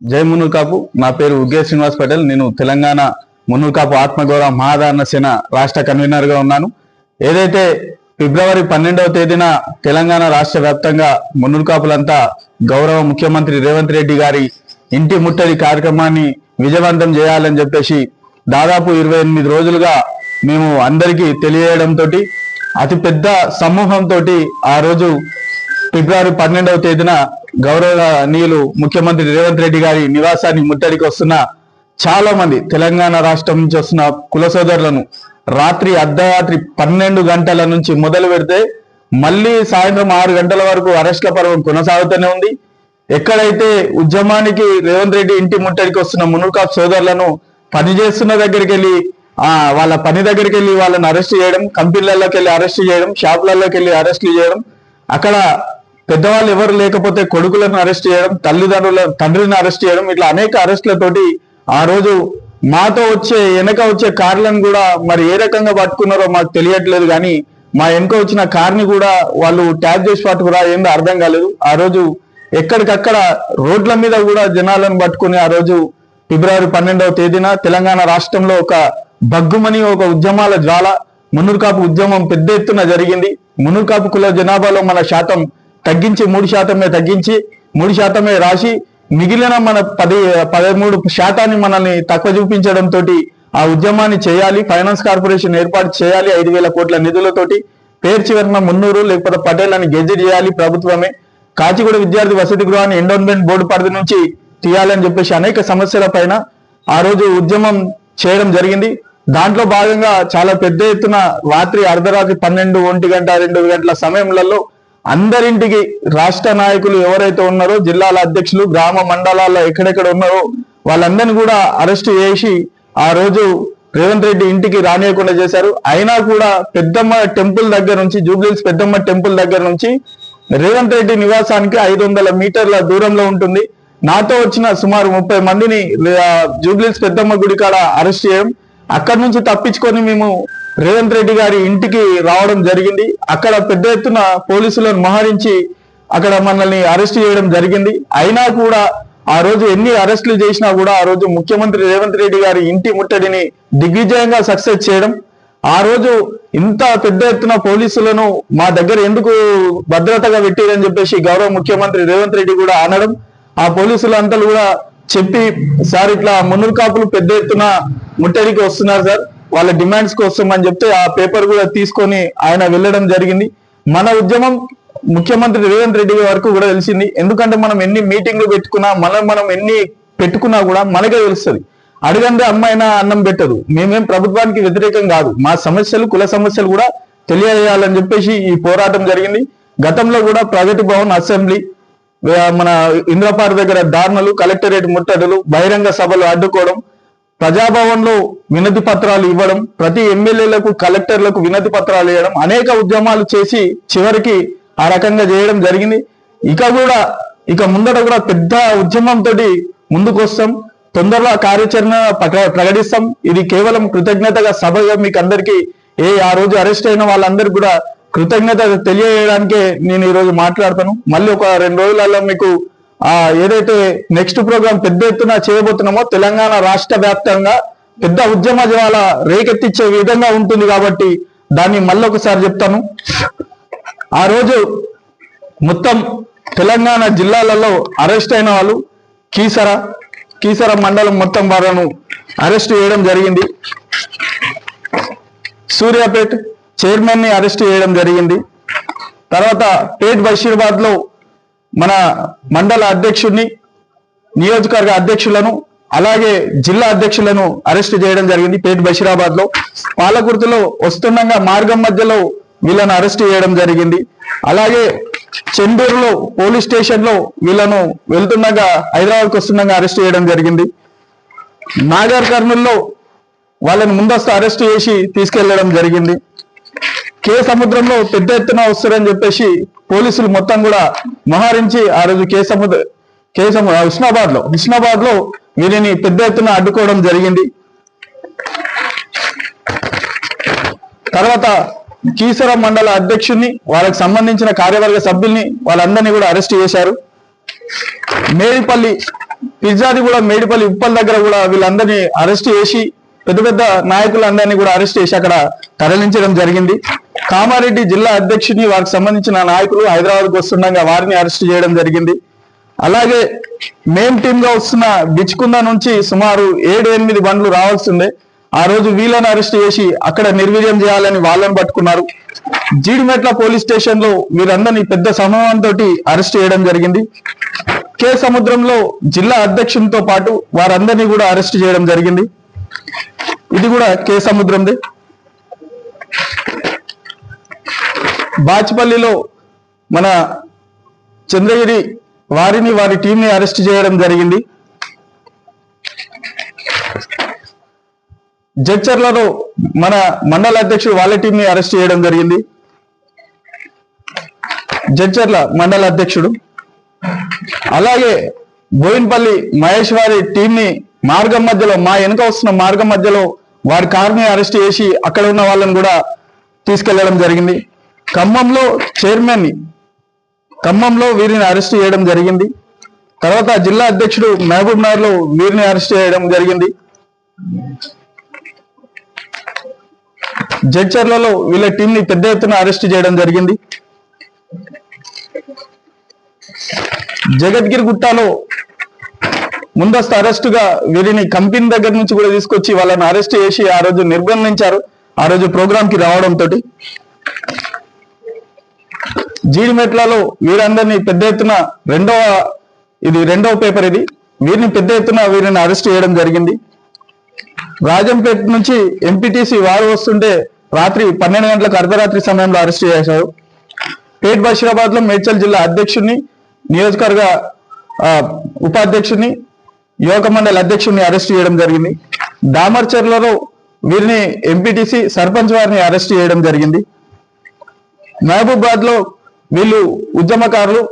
జై మునుకాపు కాపు నా పేరు ఉగ్గే శ్రీనివాస్ పటేల్. నేను తెలంగాణ మున్నూరు కాపు ఆత్మగౌరవ మహాధారణ సేన రాష్ట్ర కన్వీనర్గా ఉన్నాను. ఏదైతే ఫిబ్రవరి పన్నెండవ తేదీన తెలంగాణ రాష్ట్ర వ్యాప్తంగా మున్నూరు కాపులంతా గౌరవ ముఖ్యమంత్రి రేవంత్ రెడ్డి గారి ఇంటి ముట్టడి కార్యక్రమాన్ని విజయవంతం చేయాలని చెప్పేసి దాదాపు ఇరవై ఎనిమిది రోజులుగా మేము అందరికీ తెలియజేయడంతో అతి పెద్ద సమూహంతో ఆ రోజు ఫిబ్రవరి పన్నెండవ తేదీన గౌరవనీయులు ముఖ్యమంత్రి రేవంత్ రెడ్డి గారి నివాసాన్ని ముట్టడికి వస్తున్న చాలా మంది తెలంగాణ రాష్ట్రం నుంచి వస్తున్న కుల సోదరులను రాత్రి అర్ధరాత్రి పన్నెండు గంటల నుంచి మొదలు పెడితే మళ్ళీ సాయంత్రం ఆరు గంటల వరకు అరెస్ట్ల పర్వం కొనసాగుతూనే ఉంది. ఎక్కడైతే ఉద్యమానికి రేవంత్ రెడ్డి ఇంటి ముట్టడికి వస్తున్న మునుకాప్ సోదరులను పనిచేస్తున్న దగ్గరికి వెళ్ళి ఆ వాళ్ళ పని దగ్గరికి వెళ్ళి వాళ్ళని అరెస్ట్ చేయడం కంపెనీలలోకి వెళ్ళి అరెస్ట్ చేయడం షాపులలోకి వెళ్ళి అరెస్టులు చేయడం అక్కడ పెద్దవాళ్ళు ఎవరు లేకపోతే కొడుకులను అరెస్ట్ చేయడం తల్లిదండ్రుల తండ్రిని అరెస్ట్ చేయడం ఇట్లా అనేక అరెస్టులతోటి ఆ రోజు మాతో వచ్చే వెనక వచ్చే కార్లను కూడా మరి ఏ రకంగా పట్టుకున్నారో మాకు తెలియట్లేదు కానీ మా వెనుక వచ్చిన కార్ని కూడా వాళ్ళు ట్యాగ్ చేసి పట్టుకురా ఏందో అర్థం కాలేదు. ఆ రోజు ఎక్కడికక్కడ రోడ్ల మీద కూడా జనాలను పట్టుకుని ఆ రోజు ఫిబ్రవరి పన్నెండవ తేదీన తెలంగాణ రాష్ట్రంలో ఒక బగ్గుమని ఒక ఉద్యమాల జ్వాల మునుర్కాపు ఉద్యమం పెద్ద ఎత్తున జరిగింది. మునుర్కాపు కుల జనాభాలో మన శాతం తగ్గించి మూడు శాతమే తగ్గించి మూడు శాతమే రాసి మిగిలిన మన పది పదమూడు శాతాన్ని మనల్ని తక్కువ చూపించడం తోటి ఆ ఉద్యమాన్ని చేయాలి ఫైనాన్స్ కార్పొరేషన్ ఏర్పాటు చేయాలి ఐదు వేల కోట్ల నిధులతోటి పేరు చివరిన మున్నూరు లేకపోతే పటేల్ అని గెజెట్ చేయాలి ప్రభుత్వమే. కాచిగూడ విద్యార్థి వసతి గృహాన్ని ఎండోన్మెంట్ బోర్డు పరిధి నుంచి తీయాలని చెప్పేసి అనేక సమస్యల పైన ఆ రోజు ఉద్యమం చేయడం జరిగింది. దాంట్లో భాగంగా చాలా పెద్ద ఎత్తున రాత్రి అర్ధరాత్రి పన్నెండు ఒంటి గంట రెండు గంటల సమయంలో అందరింటికి రాష్ట్ర నాయకులు ఎవరైతే ఉన్నారో జిల్లాల అధ్యక్షులు గ్రామ మండలాల్లో ఎక్కడెక్కడ ఉన్నారో వాళ్ళందరినీ కూడా అరెస్ట్ చేసి ఆ రోజు రేవంత్ రెడ్డి ఇంటికి రానియకుండా చేశారు. అయినా కూడా పెద్దమ్మ టెంపుల్ దగ్గర నుంచి జూబ్లీస్ పెద్దమ్మ టెంపుల్ దగ్గర నుంచి రేవంత్ రెడ్డి నివాసానికి ఐదు వందల మీటర్ల దూరంలో ఉంటుంది. నాతో వచ్చిన సుమారు ముప్పై మందిని జూబ్లీస్ పెద్దమ్మ గుడి కాడ అరెస్ట్ చేయడం అక్కడి నుంచి తప్పించుకొని మేము రేవంత్ రెడ్డి గారి ఇంటికి రావడం జరిగింది. అక్కడ పెద్ద ఎత్తున పోలీసులను మోహరించి అక్కడ మనల్ని అరెస్ట్ చేయడం జరిగింది. అయినా కూడా ఆ రోజు ఎన్ని అరెస్టులు చేసినా కూడా ఆ రోజు ముఖ్యమంత్రి రేవంత్ రెడ్డి గారి ఇంటి ముట్టడిని దిగ్విజయంగా సక్సెస్ చేయడం. ఆ రోజు ఇంత పెద్ద ఎత్తున పోలీసులను మా దగ్గర ఎందుకు భద్రతగా పెట్టిరని చెప్పేసి గౌరవ ముఖ్యమంత్రి రేవంత్ రెడ్డి కూడా అనడం. ఆ పోలీసులు అంతలు కూడా చెప్పి సార్ ఇట్లా మున్నూరు కాపులు పెద్ద ఎత్తున ముట్టడికి వస్తున్నారు సార్. వాళ్ళ డిమాండ్స్ కోసం అని చెప్తే ఆ పేపర్ కూడా తీసుకొని ఆయన వెళ్ళడం జరిగింది. మన ఉద్యమం ముఖ్యమంత్రి రేవంత్ రెడ్డి వరకు కూడా తెలిసింది. ఎందుకంటే మనం ఎన్ని మీటింగ్లు పెట్టుకున్నా మనం మనం ఎన్ని పెట్టుకున్నా కూడా మనకే తెలుస్తుంది. అడగందే అమ్మాయినా అన్నం పెట్టదు. మేమేం ప్రభుత్వానికి వ్యతిరేకం కాదు. మా సమస్యలు కుల సమస్యలు కూడా తెలియజేయాలని చెప్పేసి ఈ పోరాటం జరిగింది. గతంలో కూడా ప్రగతి భవన్ అసెంబ్లీ మన ఇంద్రపార్ దగ్గర దారుణలు కలెక్టరేట్ ముట్టడులు బహిరంగ సభలు అడ్డుకోవడం ప్రజాభవన్లో వినతి పత్రాలు ఇవ్వడం ప్రతి ఎమ్మెల్యేలకు కలెక్టర్లకు వినతి పత్రాలు ఇవ్వడం అనేక ఉద్యమాలు చేసి చివరికి ఆ రకంగా చేయడం జరిగింది. ఇక కూడా ఇక ముందట కూడా పెద్ద ఉద్యమంతో ముందుకు వస్తాం. తొందరలో కార్యాచరణ ప్రక- ప్రకటిస్తాం. ఇది కేవలం కృతజ్ఞతగా సభగా మీకు అందరికీ ఏ ఆ రోజు అరెస్ట్ అయిన వాళ్ళందరికీ కూడా కృతజ్ఞత తెలియజేయడానికే నేను ఈరోజు మాట్లాడతాను. మళ్ళీ ఒక రెండు రోజులలో మీకు ఏదైతే నెక్స్ట్ ప్రోగ్రామ్ పెద్ద ఎత్తున చేయబోతున్నామో తెలంగాణ రాష్ట్ర వ్యాప్తంగా పెద్ద ఉద్యమ జ్వాల రేకెత్తిచ్చే విధంగా ఉంటుంది కాబట్టి దాన్ని మళ్ళొకసారి చెప్తాను. ఆ రోజు మొత్తం తెలంగాణ జిల్లాలలో అరెస్ట్ అయిన వాళ్ళు కీసర కీసర మండలం మొత్తం వాళ్ళను అరెస్ట్ చేయడం జరిగింది. సూర్యాపేట్ చైర్మన్ని అరెస్ట్ చేయడం జరిగింది. తర్వాత పేట్ బషీర్బాద్లో మన మండల అధ్యక్షుడిని నియోజకవర్గ అధ్యక్షులను అలాగే జిల్లా అధ్యక్షులను అరెస్ట్ చేయడం జరిగింది పేట్ బషీరాబాద్లో పాలకుర్తిలో వస్తుండగా మార్గం మధ్యలో వీళ్ళను అరెస్ట్ చేయడం జరిగింది. అలాగే చెండూరులో పోలీస్ స్టేషన్లో వీళ్ళను వెళ్తుండగా హైదరాబాద్కి వస్తుండగా అరెస్ట్ చేయడం జరిగింది. నాగర్ కర్నూల్లో వాళ్ళని ముందస్తు అరెస్ట్ చేసి తీసుకెళ్ళడం జరిగింది. కే సముద్రంలో పెద్ద ఎత్తున వస్తారని చెప్పేసి పోలీసులు మొత్తం కూడా మహారించి ఆ రోజు కే సముద్ర కే సము హుస్నాబాద్లో హుస్నాబాద్లో వీరిని పెద్ద ఎత్తున అడ్డుకోవడం జరిగింది. తర్వాత కీసర మండల అధ్యక్షుడిని వాళ్ళకి సంబంధించిన కార్యవర్గ సభ్యుల్ని వాళ్ళందరినీ కూడా అరెస్ట్ చేశారు. మేడిపల్లి పిర్జాది కూడా మేడిపల్లి ఉప్పల్ దగ్గర కూడా వీళ్ళందరినీ అరెస్ట్ చేసి పెద్ద పెద్ద నాయకులందరినీ కూడా అరెస్ట్ చేసి అక్కడ తరలించడం జరిగింది. కామారెడ్డి జిల్లా అధ్యక్షుని వారికి సంబంధించిన నాయకులు హైదరాబాద్కు వస్తుండగా వారిని అరెస్ట్ చేయడం జరిగింది. అలాగే మేం టీమ్గా వస్తున్న బిచ్కుంద నుంచి సుమారు ఏడు ఎనిమిది బండ్లు రావాల్సిందే ఆ రోజు వీళ్ళని అరెస్ట్ చేసి అక్కడ నిర్వీర్యం చేయాలని వాళ్ళని పట్టుకున్నారు. జీడిమెట్ల పోలీస్ స్టేషన్లో వీరందరినీ పెద్ద సమూహంతో అరెస్ట్ చేయడం జరిగింది. కే సముద్రంలో జిల్లా అధ్యక్షునితో పాటు వారందరినీ కూడా అరెస్ట్ చేయడం జరిగింది. ఇది కూడా కే సముద్రందే. బాచ్పల్లిలో మన చంద్రగిరి వారిని వారి టీంని అరెస్ట్ చేయడం జరిగింది. జడ్చర్లలో మన మండల అధ్యక్షుడు వాళ్ళ టీంని అరెస్ట్ చేయడం జరిగింది. జడ్చర్ల మండల అధ్యక్షుడు. అలాగే బోయిన్పల్లి మహేష్ వారి టీంని మార్గం మధ్యలో మా వెనుక వస్తున్న మార్గం మధ్యలో వారి కార్ని అరెస్ట్ చేసి అక్కడ ఉన్న వాళ్ళని కూడా తీసుకెళ్ళడం జరిగింది. ఖమ్మంలో చైర్మన్ ఖమ్మంలో వీరిని అరెస్ట్ చేయడం జరిగింది. తర్వాత జిల్లా అధ్యక్షుడు మహబూబ్ నగర్లో వీరిని అరెస్ట్ చేయడం జరిగింది. జడ్చర్లలో వీళ్ళ టీం ని పెద్ద ఎత్తున అరెస్ట్ చేయడం జరిగింది. జగద్గిరి గుట్టాలో ముందస్తు అరెస్టుగా వీరిని కంపెనీ దగ్గర నుంచి కూడా తీసుకొచ్చి వాళ్ళని అరెస్ట్ చేసి ఆ రోజు నిర్బంధించారు. ఆ రోజు ప్రోగ్రామ్కి రావడంతో జీడిమెట్లలో వీరందరినీ పెద్ద ఎత్తున రెండవ ఇది రెండవ పేపర్ ఇది. వీరిని పెద్ద ఎత్తున వీరిని అరెస్ట్ చేయడం జరిగింది. రాజంపేట నుంచి ఎంపీటీసీ వారు వస్తుంటే రాత్రి పన్నెండు గంటలకు అర్ధరాత్రి సమయంలో అరెస్ట్ చేశారు. పేట్ బషీరాబాద్లో మేడ్చల్ జిల్లా అధ్యక్షుడిని నియోజకవర్గ ఉపాధ్యక్షుడిని యువక మండలి అధ్యక్షుడిని అరెస్ట్ చేయడం జరిగింది. దామర్చర్లలో వీరిని ఎంపీటీసీ సర్పంచ్ వారిని అరెస్ట్ చేయడం జరిగింది. మహబూబాద్లో వీళ్ళు ఉద్యమకారులు